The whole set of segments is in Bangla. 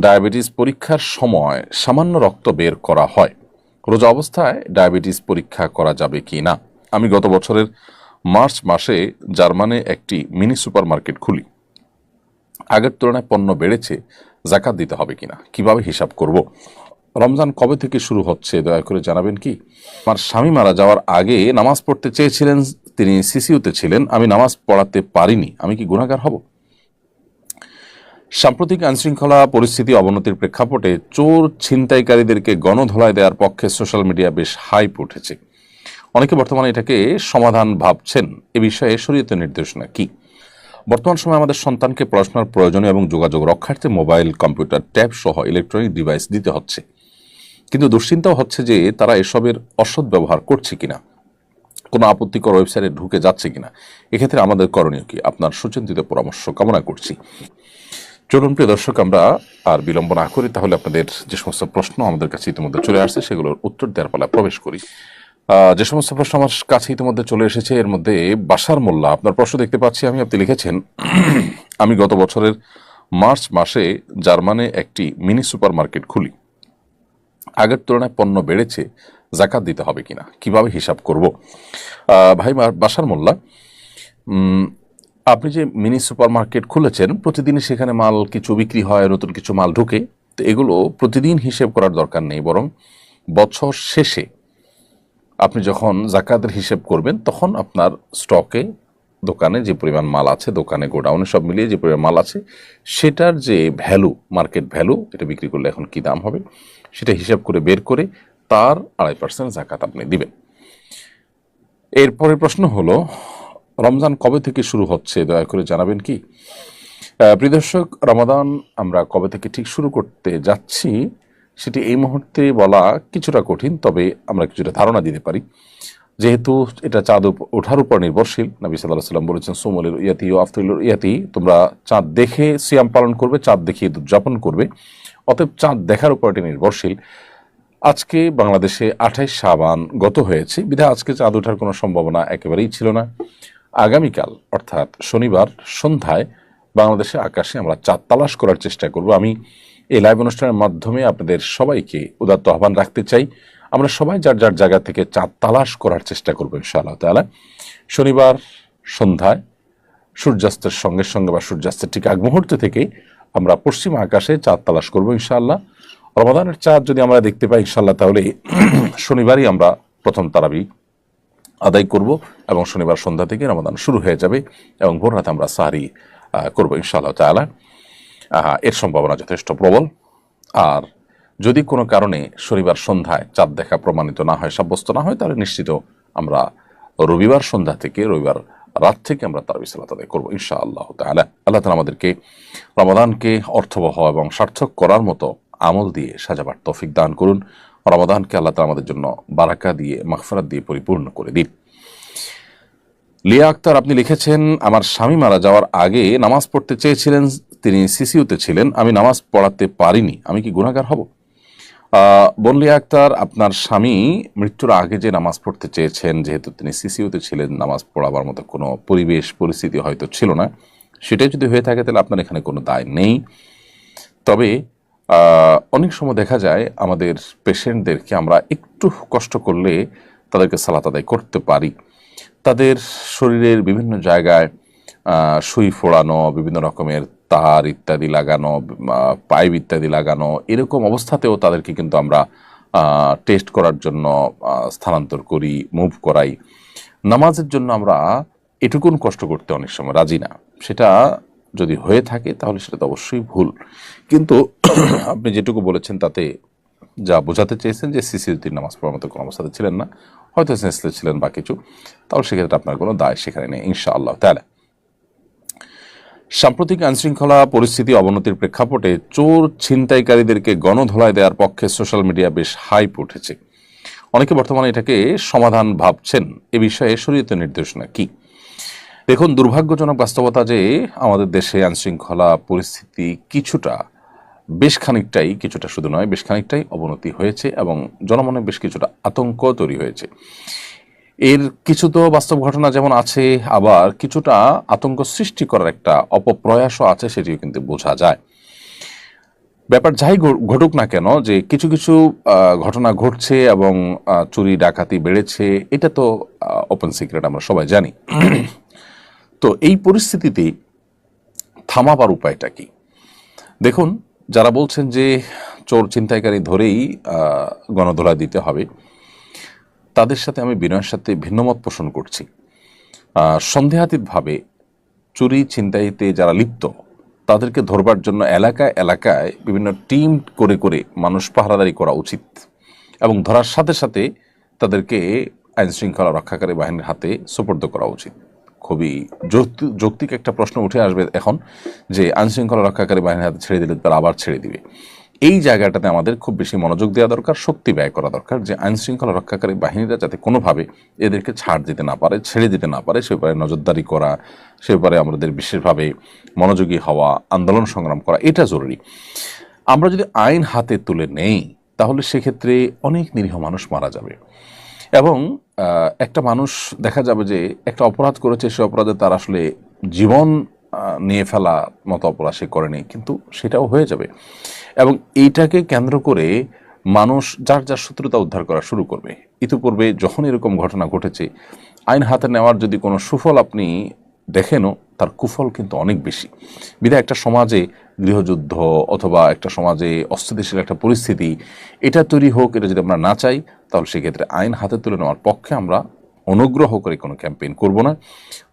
ডায়াবেটিস পরীক্ষার সময় সামান্য রক্ত বের করা হয়। রোজা অবস্থায় ডায়াবেটিস পরীক্ষা করা যাবে কি না? আমি গত বছরের মার্চ মাসে জার্মানে একটি মিনি সুপার মার্কেট খুলি। আগের তুলনায় পণ্য বেড়েছে, জাকাত দিতে হবে কিনা, কীভাবে হিসাব করব? রমজান কবে থেকে শুরু হচ্ছে, দয়া করে জানাবেন কি? আমার স্বামী মারা যাওয়ার আগে নামাজ পড়তে চেয়েছিলেন, তিনি সিসিউতে ছিলেন, আমি নামাজ পড়াতে পারিনি, আমি কি গুণাগার হব? সাম্প্রতিক আইনশৃঙ্খলা পরিস্থিতি অবনতির প্রেক্ষাপটে চোর ছিনতাইকারীদেরকে গণধোলায় দেওয়ার পক্ষে সোশ্যাল মিডিয়া বেশ হাইপ উঠেছে। অনেকে বর্তমানে এটাকে সমাধান ভাবছেন। এ বিষয়ে শরীয়তের নির্দেশনা কি? বর্তমান সময়ে আমাদের সন্তানকে পড়াশোনার প্রয়োজনীয় এবং যোগাযোগ রক্ষার্থে মোবাইল, কম্পিউটার, ট্যাব সহ ইলেকট্রনিক ডিভাইস দিতে হচ্ছে। কিন্তু দুশ্চিন্তাও হচ্ছে যে তারা এসবের অসৎ ব্যবহার করছে কিনা? কোনো আপত্তিকর ওয়েবসাইটে ঢুকে যাচ্ছে কিনা? এক্ষেত্রে আমাদের করণীয় কি? আপনার সুচিন্তিত পরামর্শ কামনা করছি। চলুন প্রিয় দর্শক, আমরা আর বিলম্ব না করি, তাহলে আপনাদের যে সমস্ত প্রশ্ন আমাদের কাছে ইতিমধ্যে চলে আসছে, সেগুলোর উত্তর দেওয়ার পালা প্রবেশ করি। যে সমস্ত প্রশ্ন আমার কাছে ইতিমধ্যে চলে এসেছে, এর মধ্যে বাসার মোল্লা, আপনার প্রশ্ন দেখতে পাচ্ছি, আমি আপনি লিখেছেন, আমি গত বছরের মার্চ মাসে জার্মানে একটি মিনি সুপার মার্কেট খুলি। আগের তুলনায় পণ্য বেড়েছে, জাকাত দিতে হবে কিনা, কীভাবে হিসাব করব? ভাই বাসার মোল্লা আপনি যে মিনি সুপার মার্কেট খুলেছেন, প্রতিদিনই সেখানে মাল কিছু বিক্রি হয়, নতুন কিছু মাল ঢুকে, তো এগুলো প্রতিদিন হিসেব করার দরকার নেই, বরং বছর শেষে আপনি যখন জাকাতের হিসেব করবেন, তখন আপনার স্টকে দোকানে যে পরিমাণ মাল আছে, দোকানে গোডাউনে সব মিলিয়ে যে পরিমাণ মাল আছে, সেটার যে ভ্যালু মার্কেট ভ্যালু এটা বিক্রি করলে এখন কি দাম হবে, সেটা হিসাব করে বের করে তার আড়াই পার্সেন্ট জাকাত আপনি দিবেন। এরপরের প্রশ্ন হলো রমজান কবে থেকে শুরু হচ্ছে দয়া করে জানাবেন কি? আহ, প্রিয় দর্শক রমাদান আমরা কবে থেকে ঠিক শুরু করতে যাচ্ছি সেটি এই মুহূর্তে বলা কিছুটা কঠিন তবে আমরা কিছুটা ধারণা দিতে পারি। যেহেতু এটা চাঁদ ওঠার উপর নির্ভরশীল নবী সাল্লাহ সাল্লাম বলেছেন সোমলের ইয়াতি ও আফতুল্লুর ইয়াতি তোমরা চাঁদ দেখে সিয়াম পালন করবে চাঁদ দেখে ঈদ উদযাপন করবে অতএব চাঁদ দেখার উপর এটি নির্ভরশীল। আজকে বাংলাদেশে আঠাইশ সাবান গত হয়েছে বিধায় আজকে চাঁদ ওঠার কোনো সম্ভাবনা একেবারেই ছিল না। আগামীকাল, অর্থাৎ শনিবার সন্ধ্যায় বাংলাদেশে আকাশে আমরা চাঁদ তালাশ করার চেষ্টা করব। আমি এই লাইভ অনুষ্ঠানের মাধ্যমে আপনাদের সবাইকে উদাত্ত আহ্বান রাখতে চাই। আমরা সবাই যার যার জায়গা থেকে চাঁদ তালাশ করার চেষ্টা করব ইনশাআল্লাহ তাআলা। শনিবার সন্ধ্যায় সূর্যাস্তের সঙ্গে সঙ্গে বা সূর্যাস্তের ঠিক আগ মুহূর্ত থেকে আমরা পশ্চিম আকাশে চাঁদ তালাশ করব ইনশাআল্লাহ। রমাদানের চাঁদ যদি আমরা দেখতে পাই ইনশাআল্লাহ তাহলে শনিবারই আমরা প্রথম তারাবি আদায় করব এবং শনিবার সন্ধ্যা থেকে রমাদান শুরু হয়ে যাবে এবং ভোর রাতে আমরা সাহারি করব ইনশাআল্লাহ আহ, এর সম্ভাবনা যথেষ্ট প্রবল। আর যদি কোনো কারণে শনিবার সন্ধ্যায় চাঁদ দেখা প্রমাণিত না হয় সাব্যস্ত না হয় তাহলে নিশ্চিত আমরা রবিবার সন্ধ্যা থেকে রবিবার রাত থেকে আমরা তার বিশালাত আদায় করব ইনশা আল্লাহ তাহলে আল্লাহ তালা আমাদেরকে রমাদানকে অর্থবহ এবং সার্থক করার মতো আমল দিয়ে সাজাবার তৌফিক দান করুন। রমাদানকে আল্লাহ তালা আমাদের জন্য বারাকা দিয়ে মাগফিরাত দিয়ে পরিপূর্ণ করে দিন। লিয়া আক্তার আপনি লিখেছেন আমার স্বামী মারা যাওয়ার আগে নামাজ পড়তে চেয়েছিলেন তিনি সিসিউতে ছিলেন আমি নামাজ পড়াতে পারিনি আমি কি গুণাগার হব? আহ, বোন লিয়া আক্তার আপনার স্বামী মৃত্যুর আগে যে নামাজ পড়তে চেয়েছেন যেহেতু তিনি সিসিউতে ছিলেন নামাজ পড়াবার মতো কোনো পরিবেশ পরিস্থিতি হয়তো ছিল না সেটাই যদি হয়ে থাকে তাহলে আপনার এখানে কোনো দায় নেই। তবে অনেক সময় দেখা যায় আমাদের পেশেন্টদেরকে আমরা একটু কষ্ট করলে তাদেরকে সালাত আদায় করতে পারি। তাদের শরীরের বিভিন্ন জায়গায় সুই ফোড়ানো, বিভিন্ন রকমের তার ইত্যাদি লাগানো পাইপ ইত্যাদি লাগানো, এরকম অবস্থাতেও তাদেরকে কিন্তু আমরা টেস্ট করার জন্য স্থানান্তর করি, মুভ করাই। নামাজের জন্য আমরা এটুকুন কষ্ট করতে অনেক সময় রাজি না। সেটা যদি হয়ে থাকে, তাহলে সেটা তো অবশ্যই ভুল। কিন্তু আপনি যেটুকু বলেছেন, তাতে যা বোঝাতে চেয়েছেন যে সিসিউদ্দিন নামাজ পড়ার মতো কোনো অবস্থাতে ছিলেন না, হয়তো সেন্সলেস ছিলেন বা কিছু, তাহলে সেক্ষেত্রে আপনার কোনো দায় সেখানে নেই, ইনশাআল্লাহ। তাহলে, সাম্প্রতিক আইনশৃঙ্খলা পরিস্থিতি অবনতির প্রেক্ষাপটে চোর ছিনতাইকারীদেরকে গণধোলায় দেওয়ার পক্ষে সোশ্যাল মিডিয়া বেশ হাইপ উঠেছে। অনেকে বর্তমানে এটাকে সমাধান ভাবছেন। এ বিষয়ে শরীয়তের নির্দেশনা কি? দেখুন, দুর্ভাগ্যজনক বাস্তবতা যে আমাদের দেশে আইনশৃঙ্খলা পরিস্থিতি কিছুটা, বেশ খানিকটাই কিছুটা শুধু নয়, বেশ খানিকটাই অবনতি হয়েছে এবং জনমনে বেশ কিছুটা আতঙ্ক তৈরি হয়েছে। এর কিছু তো বাস্তব ঘটনা যেমন আছে, আবার কিছুটা আতঙ্ক সৃষ্টি করার একটা অপপ্রয়াসও আছে, সেটিও কিন্তু বোঝা যায়। ব্যাপার যাই ঘটুক না কেন, যে কিছু কিছু ঘটনা ঘটছে এবং চুরি, ডাকাতি বেড়েছে, এটা তো ওপেন সিক্রেট আমরা সবাই জানি। তো এই পরিস্থিতিতে থামাবার উপায়টা কি? দেখুন যারা বলছেন যে চোর ছিনতাইকারী ধরেই আহ, গণধোলা দিতে হবে তাদের সাথে আমি বিনয়ের সাথে ভিন্নমত পোষণ করছি। সন্দেহাতীতভাবে চুরি ছিনতাইতে যারা লিপ্ত তাদেরকে ধরবার জন্য এলাকায় এলাকায় বিভিন্ন টিম করে করে মানুষ পাহারাদারি করা উচিত এবং ধরার সাথে সাথে তাদেরকে আইনশৃঙ্খলা রক্ষাকারী বাহিনীর হাতে সোপর্দ করা উচিত। খুবই যৌক্তি- যৌক্তিক একটা প্রশ্ন উঠে আসবে এখন যে আইনশৃঙ্খলা রক্ষাকারী বাহিনীর হাতে ছেড়ে দিলে তারা আবার ছেড়ে দিবে। এই জায়গাটাতে আমাদের খুব বেশি মনোযোগ দেওয়া দরকার, শক্তি ব্যয় করা দরকার যে আইন শৃঙ্খলা রক্ষাকারী বাহিনীরা যাতে কোনোভাবে এদেরকে ছাড় দিতে না পারে, ছেড়ে দিতে না পারে, সে ব্যাপারে নজরদারি করা, সে ব্যাপারে আমাদের বিশেষভাবে মনোযোগী হওয়া, আন্দোলন সংগ্রাম করা, এটা জরুরি। আমরা যদি আইন হাতে তুলে নেই, তাহলে সেক্ষেত্রে অনেক নিরীহ মানুষ মারা যাবে। এবং একটা মানুষ দেখা যাবে যে একটা অপরাধ করেছে, সে অপরাধে তার আসলে জীবন নিয়ে ফেলা মতো অপরাধ সে করেনি, কিন্তু সেটাও হয়ে যাবে। এবং এইটাকে কেন্দ্র করে মানুষ যার যার শত্রুতা উদ্ধার করা শুরু করবে। ইতিপূর্বে যখন এরকম ঘটনা ঘটেছে, আইন হাতে নেওয়ার যদি কোনো সুফল আপনি দেখেনও, তার কুফল কিন্তু অনেক বেশি। বিধায় একটা সমাজে গৃহযুদ্ধ অথবা একটা সমাজে অস্থিতিশীল একটা পরিস্থিতি, এটা তৈরি হোক, এটা যদি আমরা না চাই, তাহলে সেক্ষেত্রে আইন হাতে তুলে নেওয়ার পক্ষে আমরা অনুগ্রহ করে কোনো ক্যাম্পেইন করব না।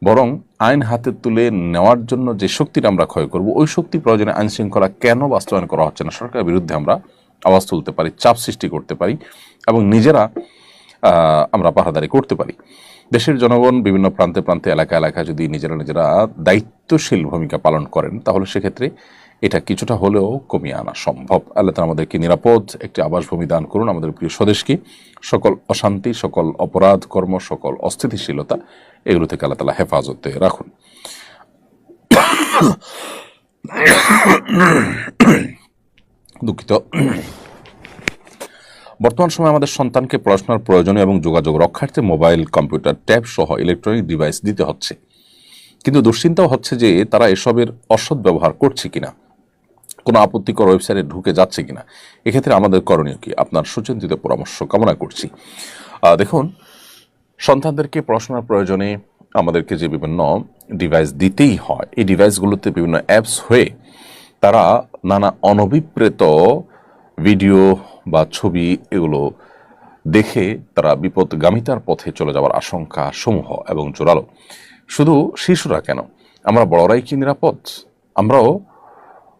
বরং আইন হাতে তুলে নেওয়ার জন্য যে শক্তিটা আমরা ক্ষয় করব, ওই শক্তি প্রয়োজনে আইন শৃঙ্খলা কেন বাস্তবায়ন করা হচ্ছে না, সরকারের বিরুদ্ধে আমরা আওয়াজ তুলতে পারি, চাপ সৃষ্টি করতে পারি এবং নিজেরা আমরা পাহাদারি করতে পারি। দেশের জনগণ বিভিন্ন প্রান্তে প্রান্তে, এলাকা এলাকা যদি নিজেরা নিজেরা দায়িত্বশীল ভূমিকা পালন করেন, তাহলে সেক্ষেত্রে এটা কিছুটা হলেও কমিয়ে আনা সম্ভব। আল্লাহ তালা আমাদেরকে নিরাপদ একটি আবাসভূমি দান করুন। আমাদের প্রিয় স্বদেশকে, সকল অশান্তি, সকল অপরাধ কর্ম, সকল অস্থিতিশীলতা, এগুলো থেকে আল্লাহ তালা হেফাজতে রাখুন। দুঃখিত। বর্তমান সময়ে আমাদের সন্তানকে পড়াশোনার প্রয়োজনীয় এবং যোগাযোগ রক্ষার্থে মোবাইল, কম্পিউটার, ট্যাব সহ ইলেকট্রনিক ডিভাইস দিতে হচ্ছে। কিন্তু দুশ্চিন্তাও হচ্ছে যে তারা এসবের অসৎ ব্যবহার করছে কিনা, কোনো আপত্তিকর ওয়েবসাইটে ঢুকে যাচ্ছে কিনা, এক্ষেত্রে আমাদের করণীয় কি? আপনার সুচিন্তিত পরামর্শ কামনা করছি। দেখুন, সন্তানদেরকে পড়াশোনার প্রয়োজনে আমাদেরকে যে বিভিন্ন ডিভাইস দিতেই হয়, এই ডিভাইসগুলোতে বিভিন্ন অ্যাপস হয়ে তারা নানা অনভিপ্রেত ভিডিও বা ছবি এগুলো দেখে তারা বিপদগামিতার পথে চলে যাওয়ার আশঙ্কা সমূহ এবং জোরালো। শুধু শিশুরা কেন? আমরা বড়রাই কি নিরাপদ? আমরাও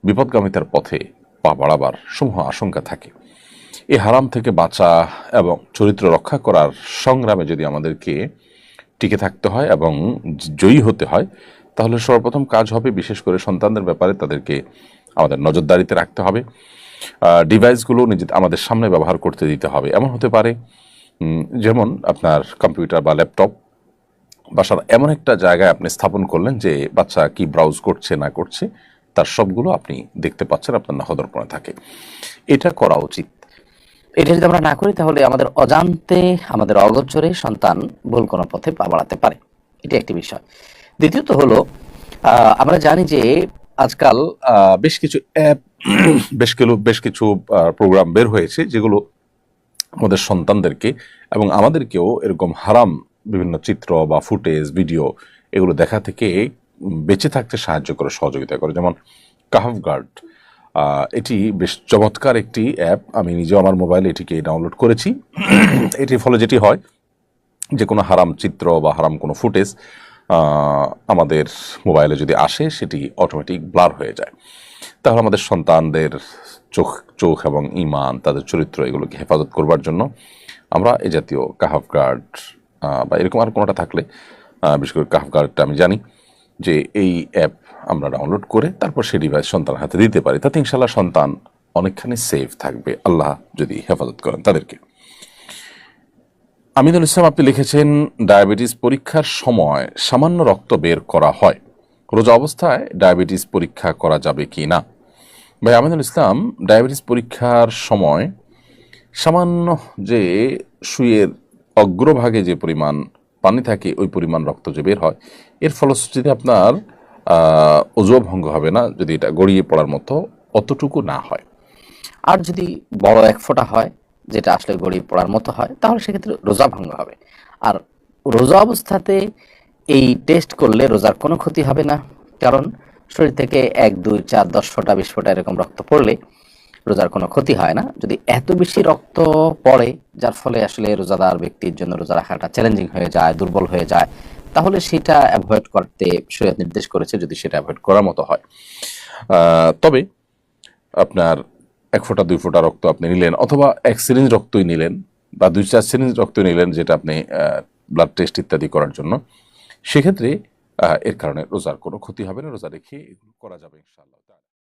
বিপদগামিতার পথে পা বাড়াবার সমূহ আশঙ্কা থাকে। এই হারাম থেকে বাঁচা এবং চরিত্র রক্ষা করার সংগ্রামে যদি আমাদেরকে টিকে থাকতে হয় এবং জয়ী হতে হয়, তাহলে সর্বপ্রথম কাজ হবে বিশেষ করে সন্তানদের ব্যাপারে তাদেরকে আমাদের নজরদারিতে রাখতে হবে। ডিভাইসগুলো নিজে আমাদের সামনে ব্যবহার করতে দিতে হবে। এমন হতে পারে যেমন আপনার কম্পিউটার বা ল্যাপটপ বাসার এমন একটা জায়গায় আপনি স্থাপন করলেন যে বাচ্চা কি ব্রাউজ করছে, না করছে, তার সবগুলো আপনি দেখতে পাচ্ছেন, আপনার নখদর্পণে থাকে। এটা করা উচিত। এটা যদি আমরা না করি, তাহলে আমাদের অজান্তে, আমাদের অগোচরে সন্তান ভুল কোনো পথে পা বাড়াতে পারে। এটা একটি বিষয়। দ্বিতীয়ত হলো আমরা জানি যে আজকাল বেশ কিছু অ্যাপ বেশ কিছু বেশ কিছু প্রোগ্রাম বের হয়েছে যেগুলো আমাদের সন্তানদেরকে এবং আমাদেরকেও এরকম হারাম বিভিন্ন চিত্র বা ফুটেজ ভিডিও এগুলো দেখা থেকে বেঁচে থাকতে সাহায্য করে, সহযোগিতা করে। যেমন কাহাফ গার্ড এটি বেশ চমৎকার একটি অ্যাপ আমি নিজেও আমার মোবাইলে এটিকে ডাউনলোড করেছি। এটির ফলে যেটি হয়, যে কোনো হারাম চিত্র বা হারাম কোনো ফুটেজ আমাদের মোবাইলে যদি আসে, সেটি অটোমেটিক ব্লার হয়ে যায়। তাহলে আমাদের সন্তানদের চোখ চোখ এবং ইমান তাদের চরিত্র এগুলোকে হেফাজত করবার জন্য আমরা এ জাতীয় কাহাফ গার্ড বা এরকম আর কোনোটা থাকলে বিশেষ করে কাহাফ গার্ডটা আমি জানি যে এই অ্যাপ আমরা ডাউনলোড করে তারপর সেই ডিভাইস সন্তানের হাতে দিতে পারি। তাতে ইনশাল্লাহ সন্তান অনেকখানি সেফ থাকবে। আল্লাহ যদি হেফাজত করেন তাদেরকে। আমিনুল ইসলাম আপনি লিখেছেন, ডায়াবেটিস পরীক্ষার সময় সামান্য রক্ত বের করা হয়। রোজা অবস্থায় ডায়াবেটিস পরীক্ষা করা যাবে কি না? ভাই, আমিনুল ইসলাম, ডায়াবেটিস পরীক্ষার সময় সামান্য যে সুইয়ের অগ্রভাগে যে পরিমাণ পানি থাকে, ওই পরিমাণ রক্ত যে বের হয়, এর ফলশ্রুতিতে আপনার অজুও ভঙ্গ হবে না যদি এটা গড়িয়ে পড়ার মতো অতটুকু না হয়। আর যদি বড় এক ফোঁটা হয়, যেটা আসলে গড়িয়ে পড়ার মতো হয়, তাহলে সেক্ষেত্রে রোজা ভঙ্গ হবে। আর রোজা অবস্থাতে এই টেস্ট করলে রোজার কোনো ক্ষতি হবে না। কারণ শরীর থেকে এক, দুই, চার, দশ ফোঁটা, বিশ ফোঁটা এরকম রক্ত পড়লে রোজার কোনো ক্ষতি হয় না। যদি এত বেশি রক্ত পড়ে, যার ফলে আসলে রোজাদার ব্যক্তির জন্য রোজা রাখাটা চ্যালেঞ্জিং হয়ে যায়, দুর্বল হয়ে যায়, তাহলে সেটা অ্যাভয়েড করতে শরীয়ত নির্দেশ করেছে যদি সেটা অ্যাভয়েড করার মতো হয়। তবে আপনার এক ফোঁটা, দুই ফোঁটা রক্ত আপনি নিলেন অথবা এক সিরিঞ্জ রক্তই নিলেন বা দুই, চার সিরিঞ্জ রক্ত নিলেন যেটা আপনি ব্লাড টেস্ট ইত্যাদি করার জন্য। সেক্ষেত্রে এর কারণে রোজার কোনো ক্ষতি হবে না। রোজা রেখে এগুলো করা যাবে ইনশাআল্লাহ।